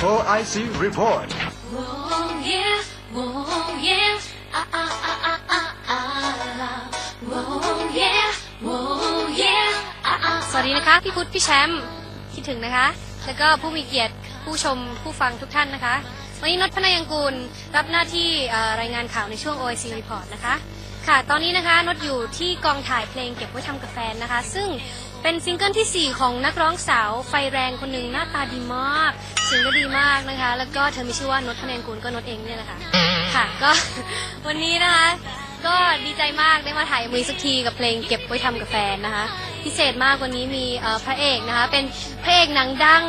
OIC report. Whoa, yeah, whoa, yeah, ah, ah, ah, ah, ah, ah. Whoa, yeah, whoa, yeah, ah, ah. สวัสดีนะคะ พี่พุทธพี่แชมป์คิดถึงนะคะ แล้วก็ผู้มีเกียรติผู้ชมผู้ฟังทุกท่านนะคะ วันนี้นชพนายังกูลรับหน้าที่รายงานข่าวในช่วง OIC Report นะคะค่ะ ตอนนี้นะคะนชอยู่ที่กองถ่ายเพลงเก็บไว้ทำกับแฟนนะคะ ซึ่ง เป็นซิงเกิลที่ 4 ของนักร้องสาวไฟแรงคนหนึ่งหน้าตาดีมากเสียงก็ดีมากนะคะ แล้วก็เธอมีชื่อว่านชพนายังกูลก็นชเองเนี่ยแหละค่ะ ค่ะก็ วันนี้นะคะ ก็ดีใจมากได้มาถ่ายมือสักทีกับเพลงเก็บไว้ทำกับแฟนนะคะ พิเศษมากวันนี้มีเอ่อพระเอกนะคะ เป็นพระเอกหนังดัง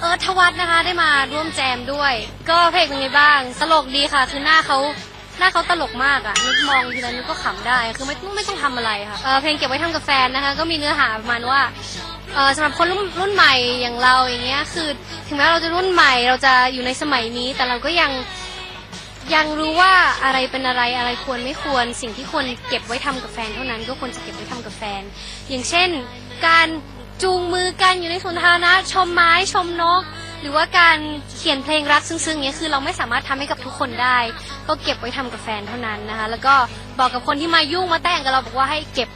เอิร์ธทวัฒน์นะคะ ได้มาร่วมแจมด้วย ก็พระเอกเป็นไงบ้างตลกดีค่ะคือหน้าเขา หน้าเขาตลกมากอะนึกมองทีไรนึกก็ขำได้คือไม่ไม่ต้องทำอะไรค่ะเอ่อเพลงเก็บไว้ทำกับแฟนนะคะ ก็มีเนื้อหาประมาณว่าเออสำหรับคนรุ่นรุ่นใหม่อย่างเราอย่างเงี้ยคือถึงแม้เราจะรุ่นใหม่เราจะอยู่ในสมัยนี้ แต่เราก็ยังยังรู้ว่าอะไรเป็นอะไรอะไรควรไม่ควรสิ่งที่ควรเก็บไว้ทำกับแฟนเท่านั้นก็ควรจะเก็บไว้ทำกับแฟน อย่างเช่น การจูงมือกันอยู่ในสวนสาธารณะชมไม้ชมนก หรือว่าการเขียนเพลงรักซึ้งๆเนี้ยคือเราไม่สามารถทำให้กับทุกคนได้ ก็เก็บไว้ทำกับแฟนเท่านั้นนะคะ แล้วก็บอกกับคนที่มายุ่งมาแต่งกับเราบอกว่าให้เก็บ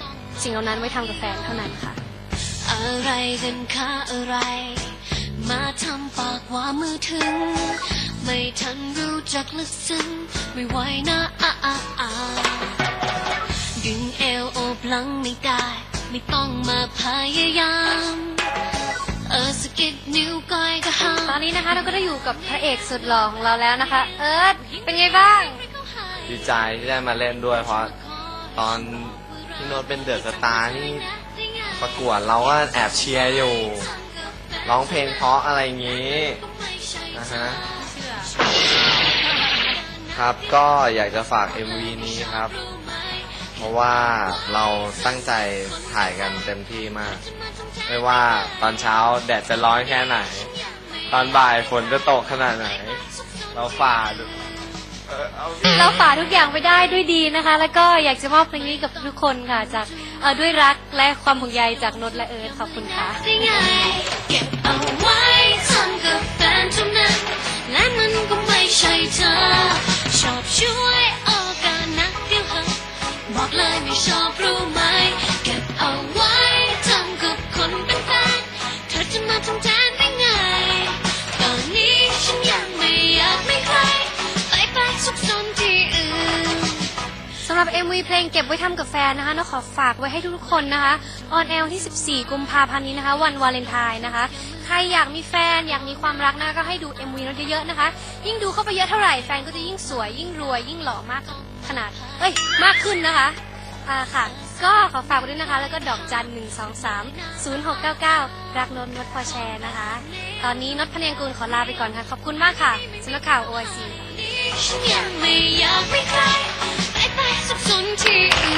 สิ่งเหล่านั้นไว้ทำกับแฟนเท่านั้นค่ะ อะไรกันคะอะไร มาทำปากว่ามือถึง ไม่ทันรู้จักลึกซึ้งไม่ไหวนะอะอะอะดึงเอวโอบหลังไม่ได้ ไม่ต้องมาพยายาม ตอนนี้นะคะเราก็ได้อยู่กับพระเอกสุดหล่อของเราแล้วนะคะ เอิร์ธเป็นไงบ้าง ดีใจที่ได้มาเล่นด้วย เพราะตอนพี่โน้ตเป็นเดอะสตาร์นี่ประกวดเราก็แอบเชียร์อยู่ ร้องเพลงเพราะอะไรอย่างนี้นะฮะครับก็อยากจะฝาก MV นี้ครับ เพราะว่าเราตั้งใจถ่ายกันเต็มที่มาก ไม่ว่าตอนเช้าแดดจะร้อนแค่ไหน ตอนบ่ายฝนจะตกขนาดไหน เราฝ่าเออเอาเราฝ่าทุกอย่างไปได้ด้วยดีนะคะ แล้วก็อยากจะมอบเพลงนี้กับทุกคนค่ะ จากเอ่อด้วยรักและความห่วงใยจากนดและเอิร์ธขอบคุณค่ะ ได้ไงเก็บเอาไว้ทำกับแฟนเท่านั้น และมันก็ไม่ใช่เธอ ชอบช่ว หรับ MV เพลงเก็บไว้ทำกับแฟนนะคะน้องขอฝากไว้ให้ทุกๆคนนะคะออนแอร์วันที่ 14 กุมภาพันธ์นี้นะคะ วันวาเลนไทน์นะคะ ใครอยากมีแฟนอยากมีความรักนะคะก็ให้ดู MV นั้นเยอะๆนะคะ ยิ่งดูเข้าไปเยอะเท่าไหร่แฟนก็จะยิ่งสวย ยิ่งรวยยิ่งหล่อมากขนาดเอ้ยมากขึ้นนะคะอ่าค่ะ ก็ขอฝากไว้ด้วยนะคะ แล้วก็ดอกจัน 1 2 3 0 6 9 9 รักนนท์นดพอแชร์นะคะ ตอนนี้นดพเนียงกูลขอลาไปก่อนค่ะ ขอบคุณมากค่ะสำหรับข่าว OIC ฉันยังไม่อยากไปไปสุ some tea.